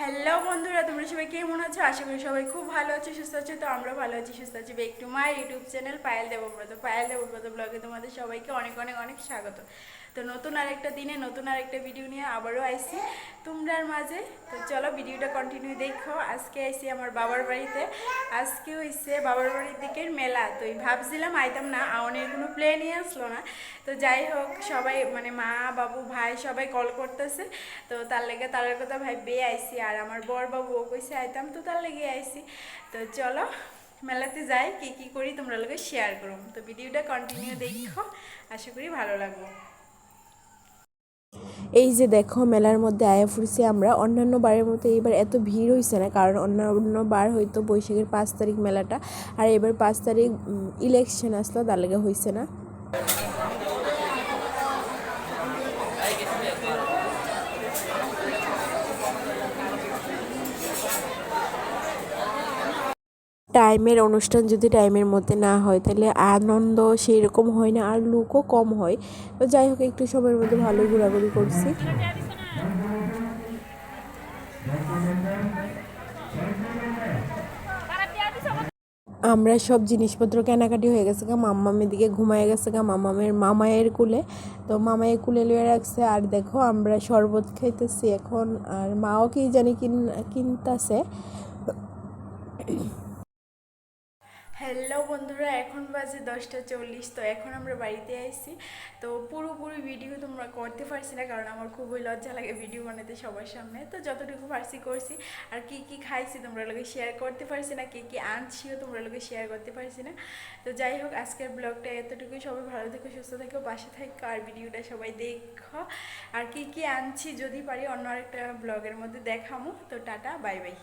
Hello বন্ধুরা, তোমরা সবাই কেমন আছো? আশা করি সবাই খুব ভালো আছো, সুস্থ আছো। তো আমরা ভালো আছি, সুস্থ আছি। একটু মায়ের ইউটিউব চ্যানেল পায়েল দেবব্রত। পায়েল দেবব্রত ব্লগে তোমাদের সবাইকে অনেক অনেক অনেক স্বাগত। তো নতুন আরেকটা দিনে নতুন আরেকটা ভিডিও নিয়ে আবারও আইসি তোমরার মাঝে। তো চলো ভিডিওটা কন্টিনিউ দেখো। আজকে আইসি আমার বাবার বাড়িতে। আজকে হইছে বাবার বাড়ির দিকের মেলা। তো ভাবছিলাম আইতাম না আওনের কোনো প্লেনই আসলো না। তো যাই হোক, সবাই মানে মা, বাবু, ভাই সবাই কল করতেছে। তো তার লেগে তার কথা ভাই বে আইসি। আর আমার বর বাবু ও কইছে আইতাম, তো তার লেগে আইসি। তো চলো মেলাতে যাই, কি কি করি তোমরা লোকে শেয়ার করো। তো ভিডিওটা কন্টিনিউ দেখো। আশা করি ভালো লাগবে। এই যে দেখো, মেলার মধ্যে আয়া ফুরছি আমরা। অন্যান্য বারের মতো এইবার এত ভিড় হয়েছে না, কারণ অন্যান্য বার হয়তো বৈশাখের পাঁচ তারিখ মেলাটা, আর এবার পাঁচ তারিখ ইলেকশন আসলো, তার লেগে হয়েছে না। টাইমের অনুষ্ঠান যদি টাইমের মধ্যে না হয়, তাহলে আনন্দ সেই রকম হয় না, আর লুকও কম হয়। তো যাই হোক, একটু সময়ের মধ্যে ভালো ঘোরাঘুরি করছি। আমরা সব জিনিসপত্র কেনাকাটি হয়ে গেছে গা মাম্মামের দিকে ঘুমায় গেছে গা মামামের মামায়ের কুলে। তো মামায়ের কুলে লয়ে রাখছে, আর দেখো আমরা শরবত খাইতেছি এখন, আর মাও কি জানি কিন, কিনতাছে। হ্যালো বন্ধুরা, এখন বাজে দশটা চল্লিশ, তো এখন আমরা বাড়িতে আইছি। তো পুরোপুরি ভিডিও তোমরা করতে পারছি না, কারণ আমার খুবই লজ্জা লাগে ভিডিও বানাতে সবার সামনে। তো যতটুকু পারছি করছি। আর কি কি খাইছি তোমরা লোকে শেয়ার করতে পারছি না, কী কী আনছিও তোমরা লোকে শেয়ার করতে পারছি না। তো যাই হোক, আজকের ব্লগটা এতটুকুই। সবাই ভালো থেকো, সুস্থ থেকো, পাশে থাকো, আর ভিডিওটা সবাই দেখো। আর কি কি আনছি যদি পারি, অন্য আরেকটা ব্লগের মধ্যে দেখামো। তো টাটা, বাই বাই।